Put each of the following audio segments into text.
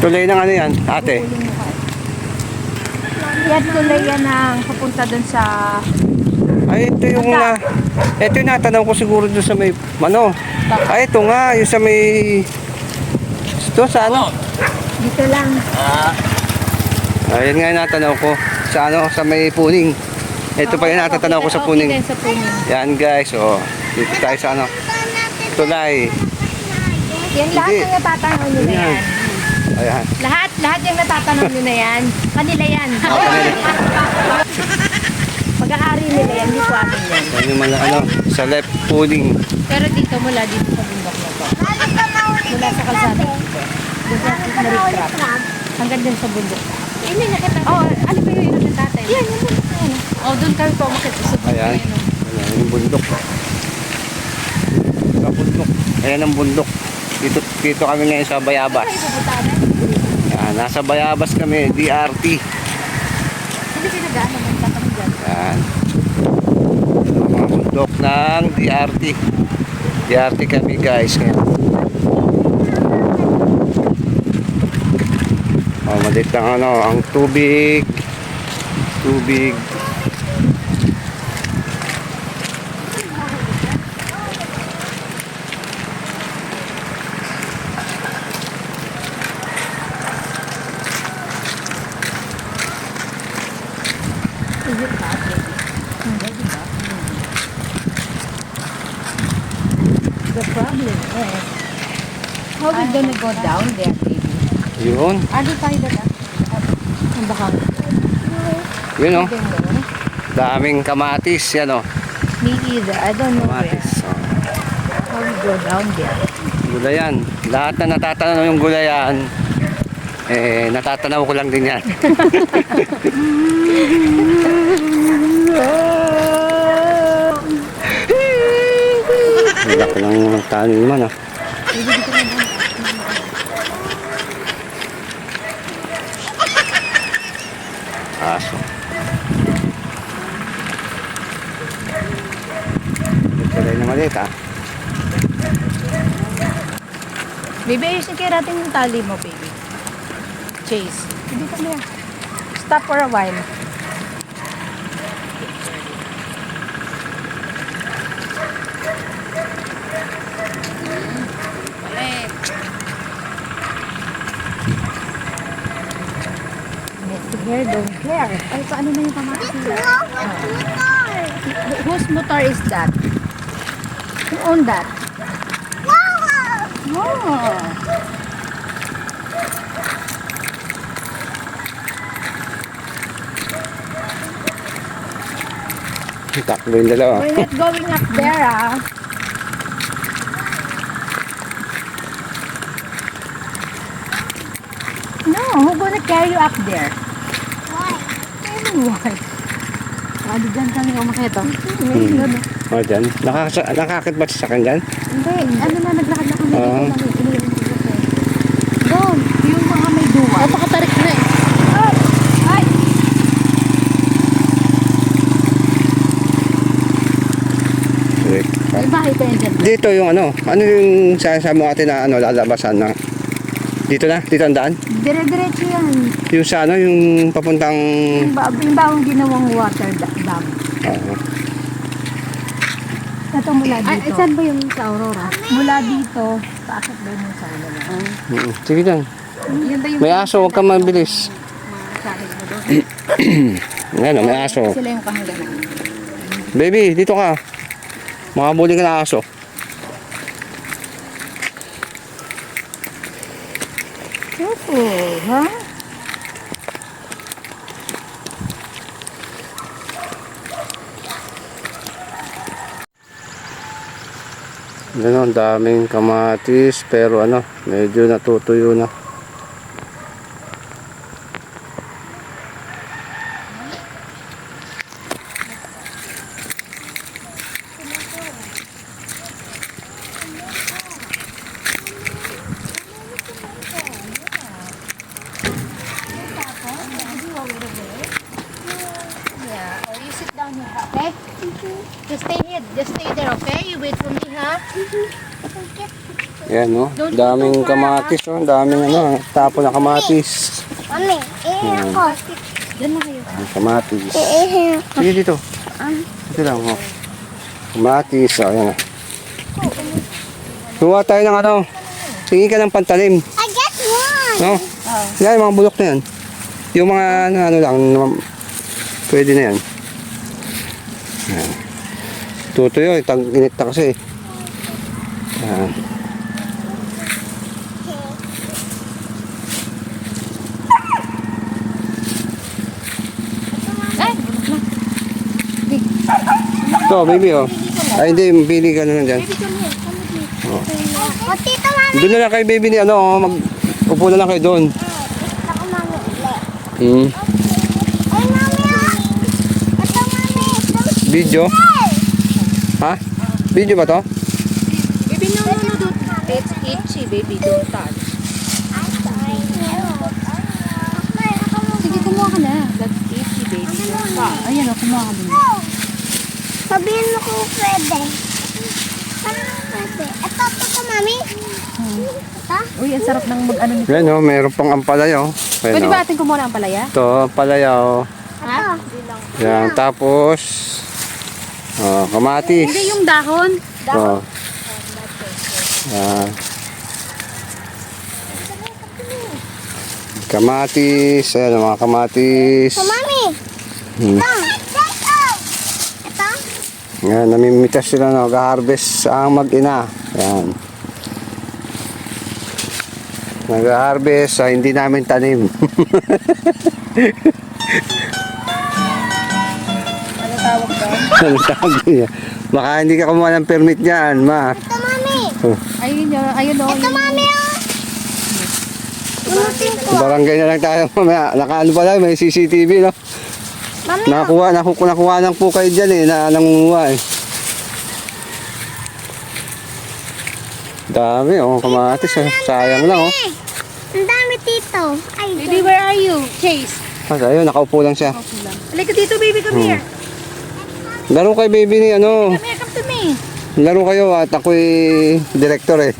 Tuloy ng ano yan, ate? Yan tuloy yan ang pupunta dun sa... Ay, ito yung na... ito yung natanaw ko siguro doon sa may... Ano? Ay, ito nga, yung sa may... Ito, sa ano? Dito lang. Ayun nga yung natanaw ko. Sa ano, sa may puning. Ito pa yung natatanaw ko sa puning. Yan guys, oh. Dito tayo sa ano. Tulay. Yan lahat Hindi. ng natatanaw nyo na Yan. Yan. Ayan. Lahat, lahat yung natatanaw nyo na yan. Kanila yan. Pag-aari nila yan, hindi ko akin yan. Yan yung mga ano, sa left puning. Pero dito mula dito sa bundok na to. Mula sa kalsada dito. Doon sa na trap. Hanggang dun sa bundok. Hindi nakita. Oh, ano ba yung nakatatay? Yan, yung bundok na yan. Oh, doon kami po makita sa bundok Ayan. yan. oh. Ayan yung bundok. Sa bundok. Ayan ang bundok. Dito, dito kami ngayon sa Bayabas. Yan, nasa Bayabas kami, DRT. Yan. Ito mga bundok ng DRT. DRT kami guys ngayon. Oh, malit lang ano, ang tubig. Tubig. The problem is, how we gonna go down there, baby? Yun. Ano tayo na Ang baka Yun oh. Then, no? Daming kamatis. Yan oh. Me either. I don't know where. Kamatis. Oh. How we go down there. Gulayan. Lahat na natatanaw yung gulayan, eh, natatanaw ko lang din yan. Wala ko lang mga taniman ah. Aso. Ito rin na maliit ah. Baby, ayusin kaya natin yung tali mo, baby. Chase. Hindi ka na. Stop for a while. Messy hair, don't care. Ay, paano na yung kamatis nila? Whose motor is that? Who own that? Oh. Takbo yung dalawa. We're not going up there, ah. No, who gonna carry you up there? Why? Why? Ah, dyan kami umakita. Hmm. O dyan. Nakaka nakakit ba sa akin dyan? Hindi, ano na, naglakad na kami. Oo. Dito lang, iniwan ko siya. Doon, yung mga may duwa. Napakatarik na eh. Dito yung ano, ano yung sasabi mo ate na ano, lalabasan na? Dito na? Dito ang daan? Dire-diretso yan. Yung sa ano, yung papuntang... Yung, ba yung bawang ginawang water da- dam. Oo. Ito mula dito. Ay, saan ba yung sa Aurora? Mula dito, paakit doon yung sa ano. Mm, Sige lang. Ba May aso, huwag kang mabilis. doon? Ano, may aso. Sila yung kahangganan. Baby, dito ka. Makabuli ka ng aso. Ano, ang daming kamatis, pero ano, medyo natutuyo na. Yeah. Oh, down here, okay? Just stay here. Just stay there, okay? You wait for me, huh? Ayan, no? Daming kamatis, oh. Daming ano, tapo na kamatis. Mami, iihi ako. Diyan na kayo. Ang kamatis. Iihi ako. Sige dito. Dito lang, oh. Kamatis, oh, ayan. Kuha tayo ng ano. Tingin ka ng pantalim. I get one. No? Yan, yung mga bulok na yan. Yung mga ano, ano lang, pwede na yan. Yan. Tutuyo, eh, tag-init na kasi. Yan. Ay, Ito, baby, oh. Ay, hindi, pili ka na lang dyan. O, tito, mami. Doon na lang kay baby ni ano, oh, mag... Upo na lang kayo doon. Hmm. Ah. Ito. Video? Ha? Video ba to? baby, no, no, no, don't. It's itchy, baby. Don't touch. Sige, kumuha ka na. That's itchy, baby. Don't touch. Ayan, o, kumuha ka. Sabihin mo kung pwede. Parang pwede. Ito, ito, ito, mami. Ito? Uy, ang sarap ng mag-ano nito. Yan, oh, mayroon pang ampalay, oh. Pwede oh. ba atin kumuha ng palaya? Ito, ampalaya, oh. Ha? Yan, tapos... Oh, kamatis. Hindi, yung dahon. Oh. Yan. Kamatis, ayan ang mga kamatis. Ito, mami. Hmm. Ito. Ito. Ito. Yan, namimitas sila no, nag-harvest ang mag-ina. Yan. Nag-harvest sa hindi namin tanim. Ano tawag doon? Ano sabi niya? Baka hindi ka kumuha ng permit niyan, ma. Ito, mami. Ayun, yun, ayun, o. Ito, mami, oh. Ko. Barangay na lang tayo mamaya. Nakaano pala, may CCTV, no? Mami, Nakuha, nakuha, nakuha ng po kayo dyan eh, na nangunguha eh. Dami, oh, kamatis, eh. sayang lang, oh. Ang dami, tito. Ay, Baby, where are you? Chase. Ayun, nakaupo lang siya. Halika dito, baby. Come here. Laro kay baby ni ano, Come here, come to me. laro kayo at ako'y director eh.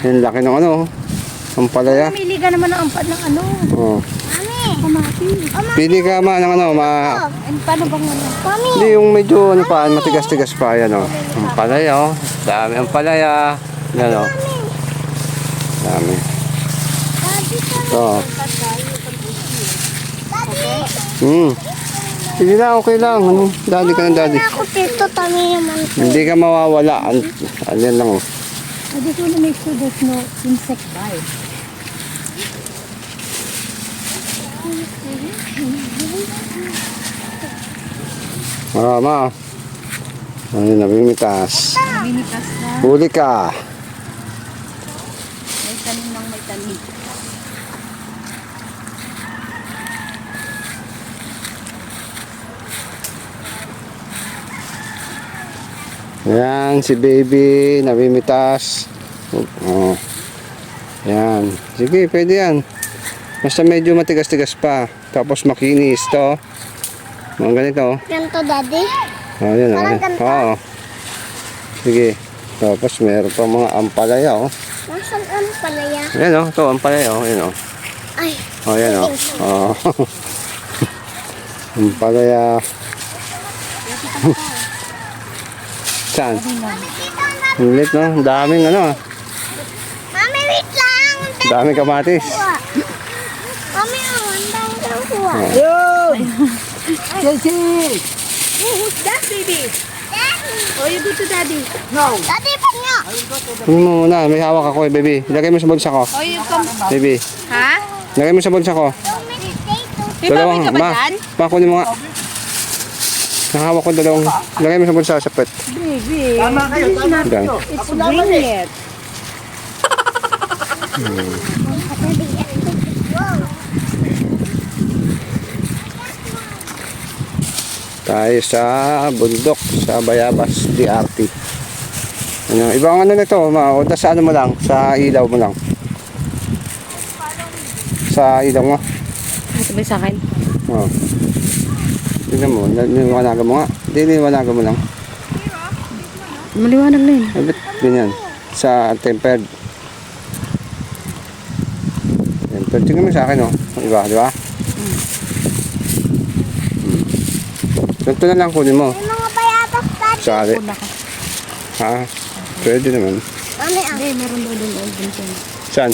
Yung laki ng ano, ang palaya. Mamili ka naman ng ampad ng ano. Oh. Mami. Kamati. Pili ka ma ng ano, ma... And paano bang ano? Mami. Hindi yung medyo ano pa, matigas-tigas pa yan oh. Ang palaya oh. Dami ang palaya. Yan oh. Dami. Daddy, Oh. Daddy. Hmm. Sige lang, okay lang. Ano, daddy ka ng daddy. Wala ako, tito. Tami naman. Hindi ka mawawala. An ano yan lang oh. I just want to make sure there's no insect bite. Marama. Ano namimitas. Minikas na. Huli ka. May tanim ng may tanim. Yan, si baby, namimitas. Oh. Yan. Sige, pwede yan. Basta medyo matigas-tigas pa. Tapos makinis to. Mga ganito. Ganito, daddy. Oh, yan. Parang Oh. ganito? Oo. Sige. Tapos meron pa mga ampalaya, oh. Nasaan ang palaya? Yan, oh. Ito, ampalaya, oh. Yan, oh. Ay, Oh, yan, oh. Oh. ampalaya. Saan? mami, tito. Ang dami. Ang lit, no? Ang daming, ano. Mami, wait lang. Ang dami daming kamatis. Mami, ang dami kang kuha. Who's that, baby? Daddy. Oh, you go to daddy. Daddy, pag nga. Ano mo muna, may hawak ako, eh, baby. Ilagay mo sa bulsa ko. Oh, you come. Baby, Ha? lagay mo sa bulsa ko. Don't make potato. May baboy ka ba ma, dyan? ma, kunin mo nga. Nahawak ko dalawang, lagay mo sa bulsa sa pet. Baby. Yan. It's wing it. Tayo sa bundok, sa Bayabas, DRT. Ano, ibang ano nito, ma, o sa ano mo lang, sa ilaw mo lang. Sa ilaw mo. Ito ba sa akin? Oh. Tignan mo, niliwanagan mo nga. Hindi, niliwanagan mo lang. Maliwanag na yun. Ay, ba't ganyan? sa tempered. Tempered. Tingnan mo sa akin, oh. Iba, di ba? Hmm. Ganito na lang kunin mo. May mga bayatas dati. Sari. Ha? Pwede naman. Mami, ah. Hindi, meron daw doon. Saan?